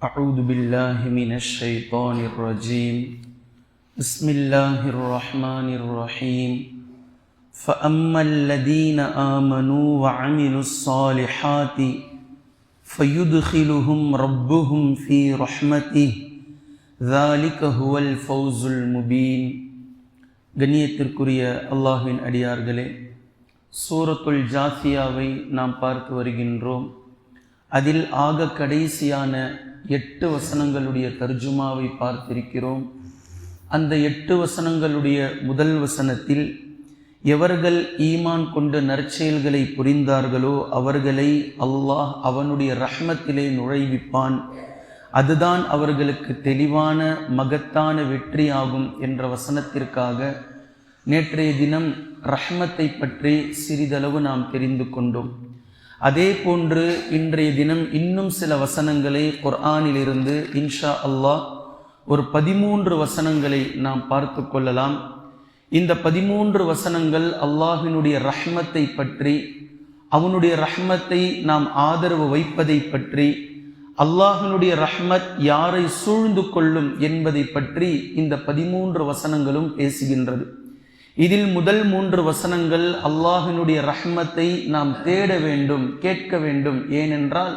أعوذ بالله من الشيطان الرجيم بسم الله الرحمن الرحيم فأما الذين آمنوا وعملوا الصالحات فيدخلهم ربهم في رحمته ذلك هو الفوز المبين கண்ணியத்திற்குரிய அல்லாஹ்வின் அடியார்களே சூரத்துல் ஜாசியாவை நாம் பார்த்து வருகின்றோம் அதில் ஆக கடைசியான எட்டு வசனங்களுடைய தர்ஜுமாவை பார்த்திருக்கிறோம். அந்த எட்டு வசனங்களுடைய முதல் வசனத்தில் எவர்கள் ஈமான் கொண்டு நற்செயல்களை புரிந்தார்களோ அவர்களை அல்லாஹ் அவனுடைய ரஹ்மத்திலே நுழைவிப்பான். அதுதான் அவர்களுக்கு தெளிவான மகத்தான வெற்றி ஆகும் என்ற வசனத்திற்காக நேற்றைய தினம் ரஹ்மத்தை பற்றி சிறிதளவு நாம் தெரிந்து கொண்டோம். அதே போன்று இன்றைய தினம் இன்னும் சில வசனங்களை குர்ஆனிலிருந்து இன்ஷா அல்லாஹ் ஒரு பதிமூன்று வசனங்களை நாம் பார்த்து கொள்ளலாம். இந்த பதிமூன்று வசனங்கள் அல்லாஹினுடைய ரஹ்மத்தை பற்றி அவனுடைய ரஹ்மத்தை நாம் ஆதரவு வைப்பதை பற்றி அல்லாஹினுடைய ரஹ்மத் யாரை சூழ்ந்து கொள்ளும் என்பதை பற்றி இந்த பதிமூன்று வசனங்களும் பேசுகின்றது. இதில் முதல் மூன்று வசனங்கள் அல்லாஹினுடைய ரஹ்மத்தை நாம் தேட வேண்டும் கேட்க வேண்டும். ஏனென்றால்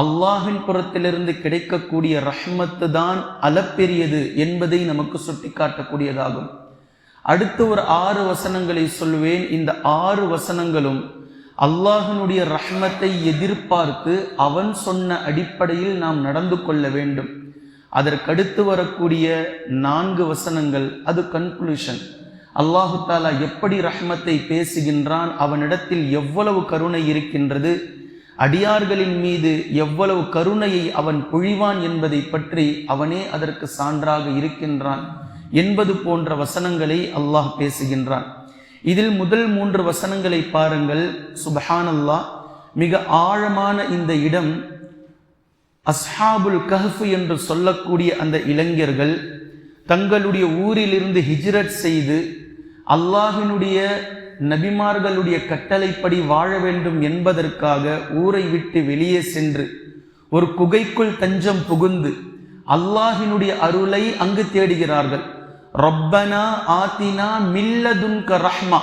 அல்லாஹின் புறத்திலிருந்து கிடைக்கக்கூடிய ரஹ்மத்து தான் அளப்பெரியது என்பதை நமக்கு சுட்டிக்காட்டக்கூடியதாகும். அடுத்து ஒரு ஆறு வசனங்களை சொல்வேன். இந்த ஆறு வசனங்களும் அல்லாஹனுடைய ரஹ்மத்தை எதிர்பார்த்து அவன் சொன்ன அடிப்படையில் நாம் நடந்து கொள்ள வேண்டும். அதற்கடுத்து வரக்கூடிய நான்கு வசனங்கள் அது கன்க்ளூஷன் அல்லாஹு தாலா எப்படி ரஹ்மத்தை பேசுகின்றான் அவனிடத்தில் எவ்வளவு கருணை இருக்கின்றது அடியார்களின் மீது எவ்வளவு கருணையை அவன் பொழிவான் என்பதை பற்றி அவனே அதற்கு சான்றாக இருக்கின்றான் என்பது போன்ற வசனங்களை அல்லாஹ் பேசுகின்றான். இதில் முதல் மூன்று வசனங்களை பாருங்கள். சுபஹானல்லா மிக ஆழமான இந்த இடம் அஸ்ஹாபுல் கஹ்ஃபு என்று சொல்லக்கூடிய அந்த இளைஞர்கள் தங்களுடைய ஊரிலிருந்து ஹிஜ்ரத் செய்து அல்லாஹினுடைய நபிமார்களுடைய கட்டளைப்படி வாழ வேண்டும் என்பதற்காக ஊரை விட்டு வெளியே சென்று ஒரு குகைக்குள் தஞ்சம் புகுந்து அல்லாஹினுடைய அருளை அங்கு தேடுகிறார்கள். ரொப்பனா ஆத்தினா மில்லதுன்க ரஹ்மா.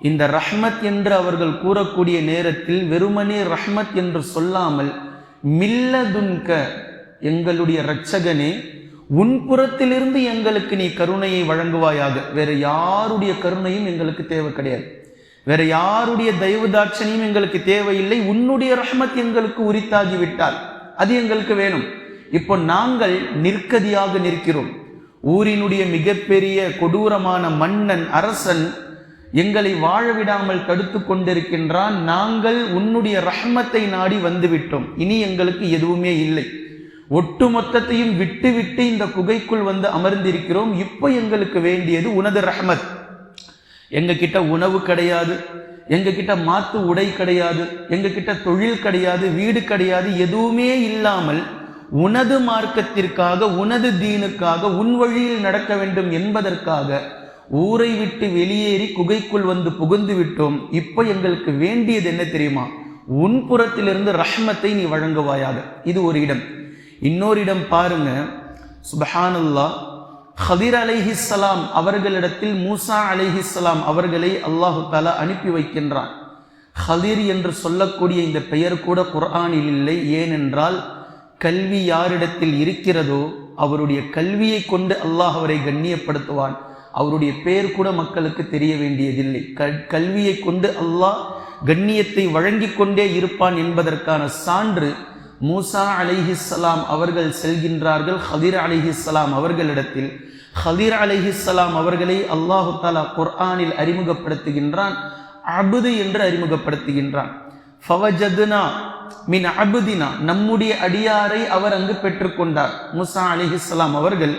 இந்த ரஹ்மத் என்று அவர்கள் கூறக்கூடிய நேரத்தில் வெறுமனே ரஹ்மத் என்று சொல்லாமல் மில்லதுன்க எங்களுடைய இரட்சகனே உன் புறத்திலிருந்து எங்களுக்கு நீ கருணையை வழங்குவாயாக. வேற யாருடைய கருணையும் எங்களுக்கு தேவை கிடையாது. வேற யாருடைய தயவு தாட்சணியும் எங்களுக்கு தேவையில்லை. உன்னுடைய ரஹமத் எங்களுக்கு உரித்தாகி விட்டால் அது எங்களுக்கு வேணும். இப்போ நாங்கள் நிற்கதியாக நிற்கிறோம். ஊரினுடைய மிகப்பெரிய கொடூரமான மன்னன் அரசன் எங்களை வாழ விடாமல் தடுத்து கொண்டிருக்கின்றான். நாங்கள் உன்னுடைய ரஹ்மத்தை நாடி வந்துவிட்டோம். இனி எங்களுக்கு எதுவுமே இல்லை. ஒட்டுமொத்தத்தையும் விட்டு விட்டு இந்த குகைக்குள் வந்து அமர்ந்திருக்கிறோம். இப்போ எங்களுக்கு வேண்டியது உனது ரஹ்மத். எங்ககிட்ட உணவு கிடையாது. எங்ககிட்ட மாத்து உடை கிடையாது. எங்ககிட்ட தொழில் கிடையாது. வீடு கிடையாது. எதுவுமே இல்லாமல் உனது மார்க்கத்திற்காக உனது தீனுக்காக உன் வழியில் நடக்க வேண்டும் என்பதற்காக ஊரை விட்டு வெளியேறி குகைக்குள் வந்து புகுந்து விட்டோம். இப்போ எங்களுக்கு வேண்டியது என்ன தெரியுமா? உன் புறத்திலிருந்து ரஹ்மத்தை நீ வழங்குவாயாக. இது ஒரு இடம். இன்னொரு இடம் பாருங்க சுபஹானுல்லா ஹதிர் அலைஹிஸ்லாம் அவர்களிடத்தில் மூசா அலைஹிஸ்லாம் அவர்களை அல்லாஹு தாலா அனுப்பி வைக்கின்றான் ஹதிர் என்று சொல்லக்கூடிய இந்த பெயர் கூட குர்ஆனில் இல்லை ஏனென்றால் கல்வி யாரிடத்தில் இருக்கிறதோ அவருடைய கல்வியை கொண்டு அல்லாஹ் அவரை கண்ணியப்படுத்துவான் அவருடைய பெயர் கூட மக்களுக்கு தெரிய வேண்டியதில்லை கல்வியை கொண்டு அல்லாஹ் கண்ணியத்தை வழங்கி கொண்டே இருப்பான் என்பதற்கான சான்று மூசா அலிஹிஸ்லாம் அவர்கள் செல்கின்றார்கள் ஹதீர் அலிஹிஸ்லாம் அவர்களிடத்தில். ஹதீர் அலிஹிஸ்லாம் அவர்களை அல்லாஹு தாலா குர்ஆனில் அறிமுகப்படுத்துகின்றான் அபுது என்று அறிமுகப்படுத்துகின்றான். ஃபவஜதுனா மின் அபுதினா நம்முடைய அடியாரை அவர் அங்கு பெற்றுக்கொண்டார். மூசா அலிஹிஸ்லாம் அவர்கள்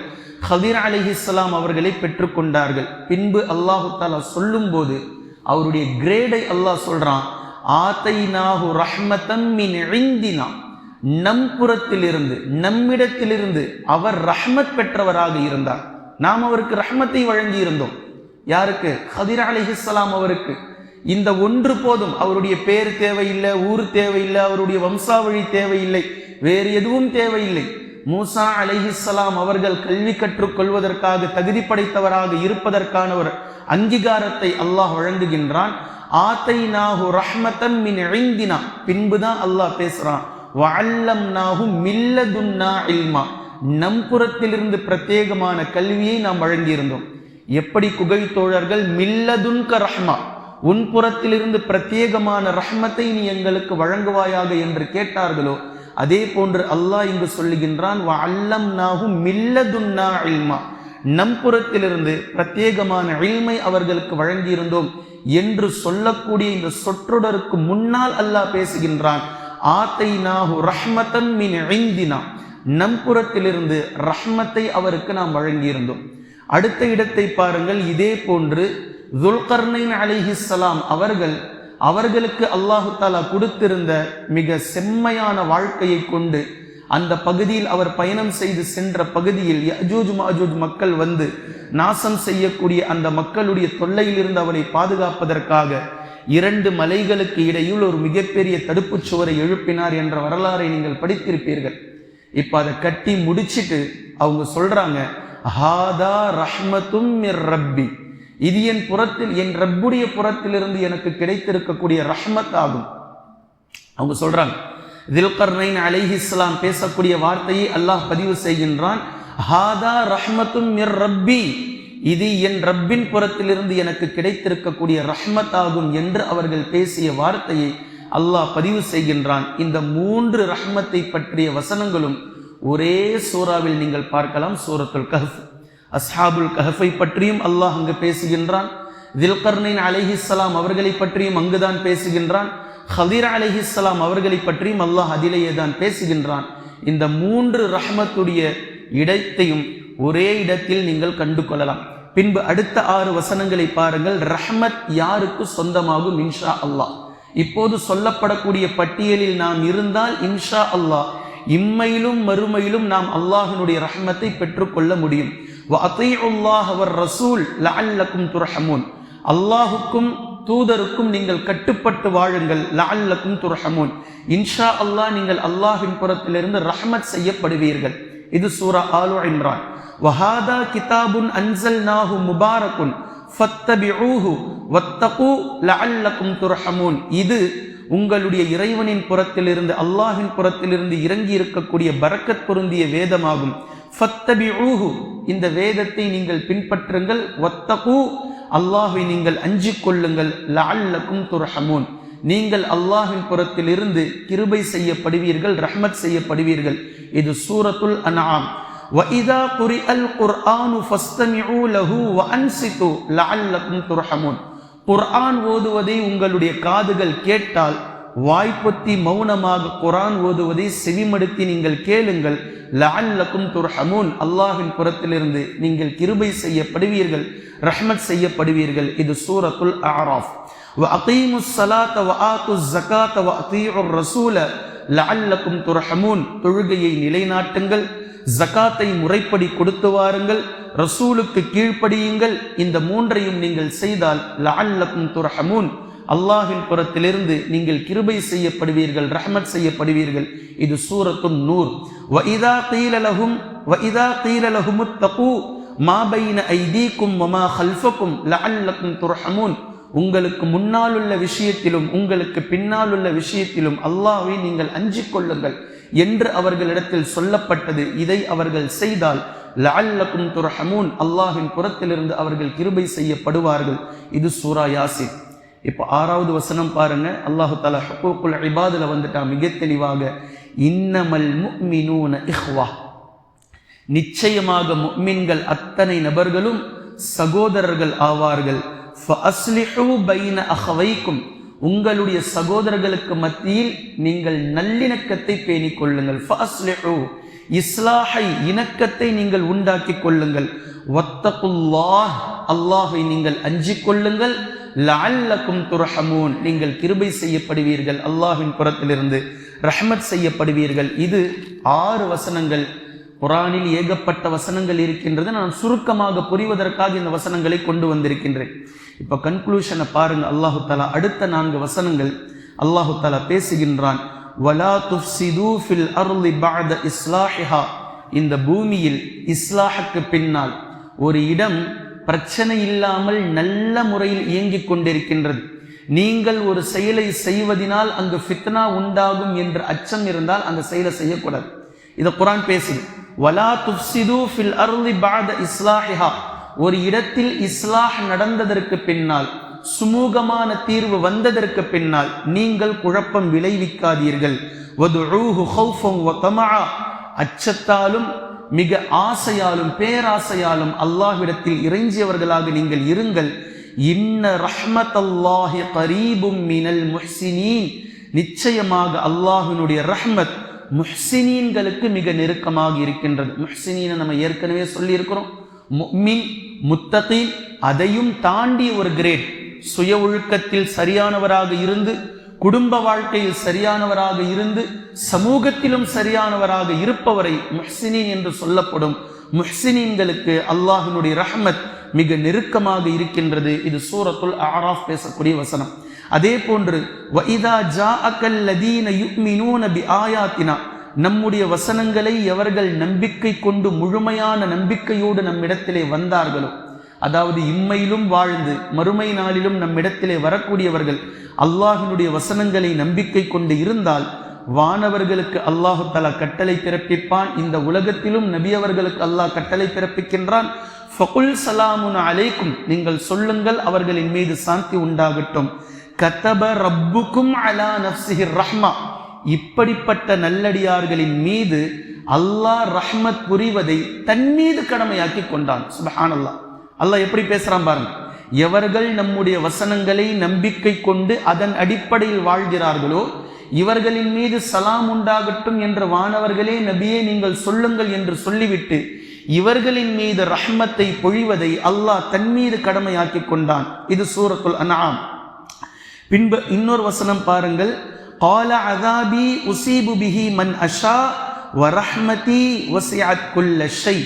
ஹதீர் அலிஹிஸ்லாம் அவர்களை பெற்றுக்கொண்டார்கள். பின்பு அல்லாஹு தாலா சொல்லும் போது அவருடைய கிரேடை அல்லாஹ் சொல்றான் ஆத்தை நாகு ரஹ்மத்தம் மின் இந்தினா. நம் புறத்திலிருந்து நம்மிடத்திலிருந்து அவர் ரஹ்மத் பெற்றவராக இருந்தார். நாம் அவருக்கு ரஹ்மத்தை வழங்கி இருந்தோம் யாருக்கு? ஹதிர் அலிஹிஸ்லாம் அவருக்கு. இந்த ஒன்று போதும். அவருடைய பேர் தேவையில்லை ஊர் தேவையில்லை அவருடைய வம்சாவழி தேவையில்லை வேறு எதுவும் தேவையில்லை. மூசா அலிஹிஸ்லாம் அவர்கள் கல்வி கற்றுக்கொள்வதற்காக தகுதி படைத்தவராக இருப்பதற்கான ஒரு அங்கீகாரத்தை அல்லாஹ் வழங்குகின்றான். ஆத்தை நாகு ரஹ்மத்தன் மின் இந்தினா. பின்புதான் அல்லாஹ் பேசுறான். வல்லம் நாகும் மில்லதுன்னா இல்மா. நம் புறத்திலிருந்து பிரத்யேகமான கல்வியை நாம் வழங்கியிருந்தோம். எப்படி குகை தோழர்கள் மில்லதுன்க ரஹ்மா. உன் புறத்திலிருந்து பிரத்யேகமான ரஹ்மத்தை நீ எங்களுக்கு வழங்குவாயாக என்று கேட்டார்களோ அதே போன்று அல்லாஹ் இங்கு சொல்லுகின்றான் அல்லம் நாகும் மில்லதுன்னா இல்மா. நம் புறத்திலிருந்து பிரத்யேகமான இல்மை அவர்களுக்கு வழங்கியிருந்தோம் என்று சொல்லக்கூடிய இந்த சொற்றொடருக்கு முன்னால் அல்லாஹ் பேசுகின்றான். ஆத்தை நாகு ரஹ்மத்தன் மின் ஐந்தினா நம் புறத்திலிருந்து ரஹ்மத்தை அவருக்கு நாம் வழங்கியிருந்தோம். அடுத்த இடத்தை பாருங்கள் இதே போன்று துல்கர்னைன் அலிஹிஸ்லாம் அவர்கள் அவர்களுக்கு அல்லாஹு தாலா கொடுத்திருந்த மிக செம்மையான வாழ்க்கையை கொண்டு அந்த பகுதியில் அவர் பயணம் செய்து சென்ற பகுதியில் யஜூஜ் மாஜூஜ் மக்கள் வந்து நாசம் செய்யக்கூடிய அந்த மக்களுடைய தொல்லையிலிருந்து அவரை பாதுகாப்பதற்காக இரண்டு மலைகளுக்கு இடையில் ஒரு மிகப்பெரிய தடுப்புச் சுவரை எழுப்பினார் என்ற வரலாறை நீங்கள் படித்திருப்பீர்கள். இப்போ அதை கட்டி முடிச்சிட்டு அவங்க சொல்றாங்க ஹாதா ரஹ்மத்தும் மிர் ரப்பி. இது என் புறத்தில் என் ரப்புடைய புறத்திலிருந்து எனக்கு கிடைத்திருக்கக்கூடிய ரஹ்மத் ஆகும். அவங்க சொல்றாங்க தில்கர்னைன் அலைஹிஸ்லாம் பேசக்கூடிய வார்த்தையை அல்லாஹ் பதிவு செய்கின்றான் ஹாதா ரஹ்மத்தும் மிர் ரப்பி. இது என் ரப்பின் புறத்திலிருந்து எனக்கு கிடைத்திருக்கக்கூடிய ரஹ்மத் ஆகும் என்று அவர்கள் பேசிய வார்த்தையை அல்லாஹ் பதிவு செய்கின்றான். இந்த மூன்று ரஹ்மத்தை பற்றிய வசனங்களும் ஒரே சூறாவில் நீங்கள் பார்க்கலாம் சூரத்துல் கஹஃப். அஸ்ஹாபுல் கஹஃபை பற்றியும் அல்லாஹ் அங்கு பேசுகின்றான். தில்கர்னின் அலைஹிஸ்ஸலாம் அவர்களை பற்றியும் அங்குதான் பேசுகின்றான். ஹதீர் அலைஹிஸ்ஸலாம் அவர்களை பற்றியும் அல்லாஹ் அதிலேயே தான் பேசுகின்றான். இந்த மூன்று ரஹ்மத்துடைய இடத்தையும் ஒரே இடத்தில் நீங்கள் கண்டு கொள்ளலாம் பின்பு அடுத்த ஆறு வசனங்களை பாருங்கள். ரஹ்மத் யாருக்கு சொந்தமாகும்? இன்ஷா அல்லாஹ். இப்போது சொல்லப்படக்கூடிய பட்டியலில் நாம் இருந்தால் இன்ஷா அல்லாஹ். இம்மையிலும் மறுமையிலும் நாம் அல்லாஹினுடைய ரஹ்மத்தை பெற்றுக்கொள்ள முடியும். அவர் ரசூல் லஅல்லக்கும் துரஹமூன். அல்லாஹுக்கும் தூதருக்கும் நீங்கள் கட்டுப்பட்டு வாழுங்கள். லஅல்லக்கும் துரஹமூன். இன்ஷா அல்லாஹ் நீங்கள் அல்லாஹின் புறத்திலிருந்து ரஹமத் செய்யப்படுவீர்கள். இது சூரா ஆலு இம்ரான். வஹாதா கிதாபுன் அன்சல் நாஹு முபாரகுன் ஃபத்தபிஊஹு வத்தகு லஅல்லக்கும் துர்ஹமூன். இது உங்களுடைய இறைவனின் புறத்திலிருந்து அல்லாஹின் புறத்திலிருந்து இறங்கி இருக்கக்கூடிய பரக்கத் பொருந்திய வேதமாகும். ஃபத்தபிஊஹு இந்த வேதத்தை நீங்கள் பின்பற்றுங்கள். வத்தகு அல்லாஹை நீங்கள் அஞ்சு கொள்ளுங்கள். லஅல்லக்கும் துர்ஹமூன். நீங்கள் அல்லாஹின் புறத்திலிருந்து கிருபை செய்யப்படுவீர்கள் ரஹ்மத் செய்யப்படுவீர்கள். இது சூரத்துல் அனாம் وَإِذَا قُرِئَ الْقُرْآنُ فَاسْتَمِعُوا لَهُ وَأَنصِتُوا لَعَلَّكُمْ تُرْحَمُونَ குர்ஆன் ஓதுவதை உங்களுடைய காதுகள் கேட்டால் வாய்ப்பொத்தி மௌனமாக குர்ஆன் ஓதுவதை செவிமடுத்தி நீங்கள் கேளுங்கள் லஅல்லக்கும் துர்ஹமூன் அல்லாஹ்வின் புறத்திலிருந்து நீங்கள் கிருபை செய்யப்படுவீர்கள் ரஹ்மத் செய்யப்படுவீர்கள் இது சூரத்துல் அஅராஃப் وَأَقِيمُوا الصَّلَاةَ وَآتُوا الزَّكَاةَ وَأَطِيعُوا الرَّسُولَ لَعَلَّكُمْ تُرْحَمُونَ தொழுகையை நிலைநாட்டுங்கள் ஜகாத்தை முறைப்படி கொடுத்து வாருங்கள் ரசூலுக்கு கீழ்ப்படியுங்கள். இந்த மூன்றையும் நீங்கள் செய்தால் லஅல்லக்கும் துர்ஹமூன். அல்லாஹின் புறத்திலிருந்து நீங்கள் கிருபை செய்யப்படுவீர்கள் ரஹமத் செய்யப்படுவீர்கள். இது சூரத்துன் நூர். வஇதா கீல வஇதா கீல தப்பு தகு ஐதீக்கும் மமா ஹல்ஃபக்கும் லஅல்லக்கும் துர்ஹமூன். உங்களுக்கு முன்னால் உள்ள விஷயத்திலும் உங்களுக்கு பின்னால் உள்ள விஷயத்திலும் அல்லாவை நீங்கள் அஞ்சிக் கொள்ளுங்கள் என்று அவர்களிடத்தில் சொல்லப்பட்டது. இதை அவர்கள் செய்தால் லஅல்லக்கும் துர்ஹமூன் அல்லாஹின் புறத்திலிருந்து அவர்கள் கிருபை செய்யப்படுவார்கள். இது சூரா யாசின். இப்போ ஆறாவது வசனம் பாருங்க. அல்லாஹு தாலா ஹக்கூக்குல் இபாதில் வந்துட்டா மிக தெளிவாக இன்னமல் முக்மினூன இஹ்வா. நிச்சயமாக முக்மின்கள் அத்தனை நபர்களும் சகோதரர்கள் ஆவார்கள். ஃபஅஸ்லிஹு அஹவைக்கும். உங்களுடைய சகோதரர்களுக்கு மத்தியில் நீங்கள் நல்லிணக்கத்தை பேணிக் கொள்ளுங்கள். இஸ்லாஹை இணக்கத்தை நீங்கள் உண்டாக்கி கொள்ளுங்கள். வத்தகுல்லாஹ் அல்லாஹை நீங்கள் அஞ்சிக் கொள்ளுங்கள். லஅல்லக்கும் துரஹமூன் நீங்கள் கிருபை செய்யப்படுவீர்கள். அல்லாஹின் புறத்திலிருந்து ரஹ்மத் செய்யப்படுவீர்கள். இது ஆறு வசனங்கள். குரானில் ஏகப்பட்ட வசனங்கள் இருக்கின்றது. நான் சுருக்கமாக புரிவதற்காக இந்த வசனங்களை கொண்டு வந்திருக்கின்றேன். இப்போ கன்க்ளூஷனை பாருங்க. அல்லாஹு தாலா அடுத்த நான்கு வசனங்கள் அல்லாஹு தாலா பேசுகின்றான். வலா துஃப்சிது ஃபில் அர்லி பஅத இஸ்லாஹிஹா. இந்த பூமியில் இஸ்லாஹுக்கு பின்னால் ஒரு இடம் பிரச்சனை இல்லாமல் நல்ல முறையில் இயங்கிக் கொண்டிருக்கின்றது. நீங்கள் ஒரு செயலை செய்வதனால் அங்கு ஃபித்னா உண்டாகும் என்ற அச்சம் இருந்தால் அந்த செயலை செய்யக்கூடாது. இதை குரான் பேசுது. வலா துஃப்சிது ஃபில் அர்லி பாத இஸ்லாஹிஹா. ஒரு இடத்தில் இஸ்லாஹ் நடந்ததற்கு பின்னால் சுமூகமான தீர்வு வந்ததற்கு பின்னால் நீங்கள் குழப்பம் விளைவிக்காதீர்கள். வதுஊஹு ஹௌஃபம் வ அச்சத்தாலும் மிக ஆசையாலும் பேராசையாலும் அல்லாஹ்விடத்தில் இறைஞ்சியவர்களாக நீங்கள் இருங்கள். இன்ன ரஹ்மத் அல்லாஹி கரீபும் மினல் முஹ்சினீன். நிச்சயமாக அல்லாஹினுடைய ரஹ்மத் முஹ்சினீன்களுக்கு மிக நெருக்கமாக இருக்கின்றது. முஹ்சினீனை நம்ம ஏற்கனவே சொல்லியிருக்கிறோம். முக்மின் முத்தகீன் அதையும் தாண்டி ஒரு கிரேட். சுய ஒழுக்கத்தில் சரியானவராக இருந்து குடும்ப வாழ்க்கையில் சரியானவராக இருந்து சமூகத்திலும் சரியானவராக இருப்பவரை முஹ்சினீன் என்று சொல்லப்படும் முஹ்சினீன்களுக்கு அல்லாஹினுடைய ரஹ்மத் மிக நெருக்கமாக இருக்கின்றது. இது சூரத்துல் ஆராஃப் பேசக்கூடிய வசனம். அதே போன்று வைதா ஜா அக்கல்லதீன யுக்மினூன பி ஆயாத்தினா நம்முடைய வசனங்களை எவர்கள் நம்பிக்கை கொண்டு முழுமையான நம்பிக்கையோடு நம்மிடத்திலே வந்தார்களோ அதாவது இம்மையிலும் வாழ்ந்து மறுமை நாளிலும் நம்மிடத்திலே வரக்கூடியவர்கள் அல்லாஹினுடைய வசனங்களை நம்பிக்கை கொண்டு இருந்தால் வானவர்களுக்கு அல்லாஹு தலா கட்டளை பிறப்பிப்பான் இந்த உலகத்திலும் நபியவர்களுக்கு அல்லாஹ் கட்டளை பிறப்பிக்கின்றான். ஃபகுல் சலாமுன் அலைக்கும் நீங்கள் சொல்லுங்கள் அவர்களின் மீது சாந்தி உண்டாகட்டும். கதப ரப்புக்கும் அலா நப்சிஹிர் ரஹ்மா. இப்படிப்பட்ட நல்லடியார்களின் மீது அல்லாஹ் ரஹ்மத் புரிவதை தன் மீது கடமையாக்கி கொண்டான். சுபஹான் அல்லாஹ் அல்லாஹ் எப்படி பேசுறான் பாருங்க. எவர்கள் நம்முடைய வசனங்களை நம்பிக்கை கொண்டு அதன் அடிப்படையில் வாழ்கிறார்களோ இவர்களின் மீது சலாம் உண்டாகட்டும் என்ற வானவர்களே நபியே நீங்கள் சொல்லுங்கள் என்று சொல்லிவிட்டு இவர்களின் மீது ரஹ்மத்தை பொழிவதை அல்லாஹ் தன் மீது கடமையாக்கி கொண்டான். இது சூரத்துல் அனாம் பின்பு இன்னொரு வசனம் பாருங்கள். கால அதாபி உசீபு பிஹி மன் அஷா வரஹ்மதி வசியாத் குல்ல ஷை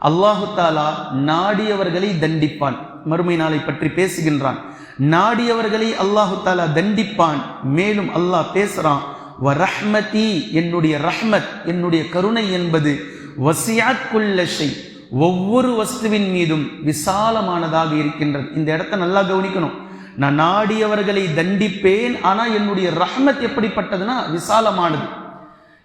அல்லாஹு தாலா நாடியவர்களை தண்டிப்பான். மறுமை நாளை பற்றி பேசுகின்றான். நாடியவர்களை அல்லாஹு தாலா தண்டிப்பான். மேலும் அல்லாஹ் பேசுறான். வ ரஹ்மதி என்னுடைய ரஹ்மத் என்னுடைய கருணை என்பது வசியாத் குல்லஷை ஒவ்வொரு வஸ்துவின் மீதும் விசாலமானதாக இருக்கின்றது. இந்த இடத்த நல்லா கவனிக்கணும். நான் நாடியவர்களை தண்டிப்பேன் ஆனால் என்னுடைய ரஹ்மத் எப்படிப்பட்டதுன்னா விசாலமானது.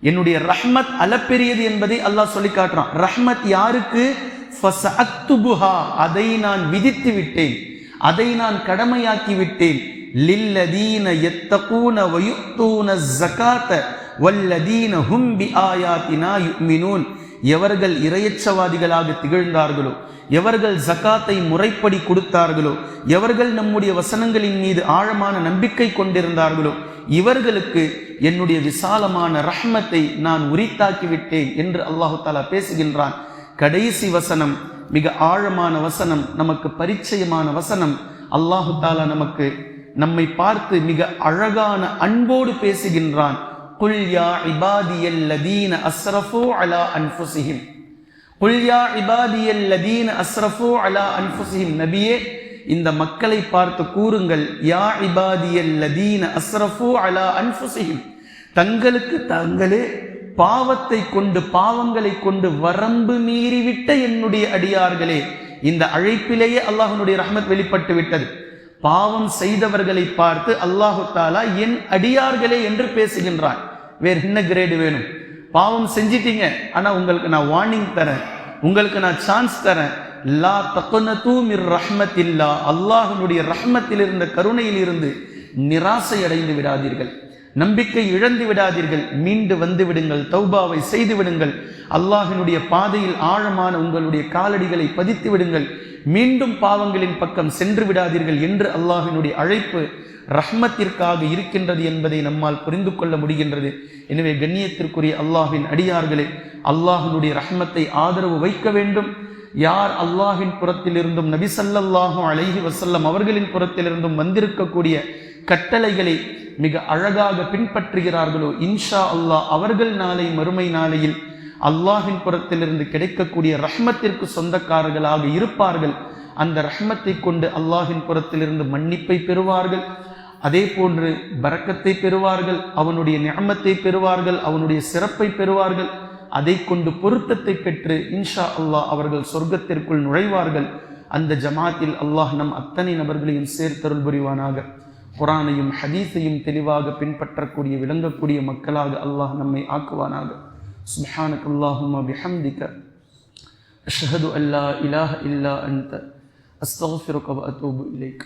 என்னுடைய ரஹ்மத் அளப்பெரியது என்பதை அல்லாஹ் சொல்லி காட்டுறான். ரஹ்மத் யாருக்கு? ஃபஸஅக்துபுஹா அதை நான் விதித்து விட்டேன். அதை நான் கடமையாக்கி விட்டேன். லில்லதீன யத்தகூன வயுத்தூன ஜகாத்த வல்லதீன ஹும்பி ஆயாத்தினா யுமினூன் எவர்கள் இரையச்சவாதிகளாக திகழ்ந்தார்களோ எவர்கள் ஜகாத்தை முறைப்படி கொடுத்தார்களோ எவர்கள் நம்முடைய வசனங்களின் மீது ஆழமான நம்பிக்கை கொண்டிருந்தார்களோ இவர்களுக்கு என்னுடைய விசாலமான ரஹ்மத்தை நான் உரித்தாக்கிவிட்டேன் என்று அல்லாஹு தாலா பேசுகின்றான். கடைசி வசனம் மிக ஆழமான வசனம் நமக்கு பரிச்சயமான வசனம். அல்லாஹு தாலா நமக்கு நம்மை பார்த்து மிக அழகான அன்போடு பேசுகின்றான். குல் யா இபாதியல்லதீன அஸ்ரஃபு அலா அன்ஃபுசிஹிம் குல் யா இபாதியல்லதீன அஸ்ரஃபு அலா அன்ஃபுசிஹிம் நபியே இந்த மக்களை பார்த்து கூறுங்கள். யா இபாதியல் லதீன அஸ்ரஃபு அலா அன்ஃபுசிஹிம் தங்களுக்கு தாங்களே பாவத்தை கொண்டு பாவங்களை கொண்டு வரம்பு மீறிவிட்ட என்னுடைய அடியார்களே இந்த அழைப்பிலேயே அல்லாஹனுடைய ரஹமத் வெளிப்பட்டு விட்டது. பாவம் செய்தவர்களை பார்த்து அல்லாஹு தாலா என் அடியார்களே என்று பேசுகின்றான். வேறு என்ன கிரேடு வேணும்? பாவம் செஞ்சிட்டீங்க. ஆனால் உங்களுக்கு நான் வார்னிங் தரேன். உங்களுக்கு நான் சான்ஸ் தரேன். லா தக்குனதூ மிர் ரஹ்மத் இல்லா அல்லாஹனுடைய ரஹ்மத்தில் இருந்த கருணையில் இருந்து நிராசை அடைந்து விடாதீர்கள். நம்பிக்கை இழந்து விடாதீர்கள். மீண்டு வந்து விடுங்கள். தௌபாவை செய்து விடுங்கள். அல்லாஹினுடைய பாதையில் ஆழமான உங்களுடைய காலடிகளை பதித்து விடுங்கள். மீண்டும் பாவங்களின் பக்கம் சென்று விடாதீர்கள் என்று அல்லாஹினுடைய அழைப்பு ரஹ்மத்திற்காக இருக்கின்றது என்பதை நம்மால் புரிந்து கொள்ள முடிகின்றது. எனவே கண்ணியத்திற்குரிய அல்லாஹின் அடியார்களே அல்லாஹினுடைய ரஹ்மத்தை ஆதரவு வைக்க வேண்டும். யார் அல்லாஹின் புறத்திலிருந்தும் நபிசல்லாஹும் அழகி வசல்லம் அவர்களின் புறத்திலிருந்தும் வந்திருக்கக்கூடிய கட்டளைகளை மிக அழகாக பின்பற்றுகிறார்களோ இன்ஷா அல்லாஹ் அவர்கள் நாளை மறுமை நாளையில் அல்லாஹின் புறத்திலிருந்து கிடைக்கக்கூடிய ரஹ்மத்திற்கு சொந்தக்காரர்களாக இருப்பார்கள். அந்த ரஹ்மத்தை கொண்டு அல்லாஹின் புறத்திலிருந்து மன்னிப்பை பெறுவார்கள். அதே போன்று பறக்கத்தை பெறுவார்கள் அவனுடைய நியமத்தை பெறுவார்கள் அவனுடைய சிறப்பை பெறுவார்கள். அதை கொண்டு பொருத்தத்தை பெற்று இன்ஷா அல்லாஹ் அவர்கள் சொர்க்கத்திற்குள் நுழைவார்கள். அந்த ஜமாத்தில் அல்லாஹ் நம் அத்தனை நபர்களையும் சேர்த்தருள் புரிவானாக. குரானையும் ஹதீஸையும் தெளிவாக பின்பற்றக்கூடிய விளங்கக்கூடிய மக்களாக அல்லாஹ் நம்மை ஆக்குவானாக. சுப்ஹானக் அல்லாஹும்ம பிஹம்திக. அஷ்ஹது அல்லா இலாஹ இல்லா அன்த. அஸ்தக்ஃபிருக அத்தூபு இலைக்.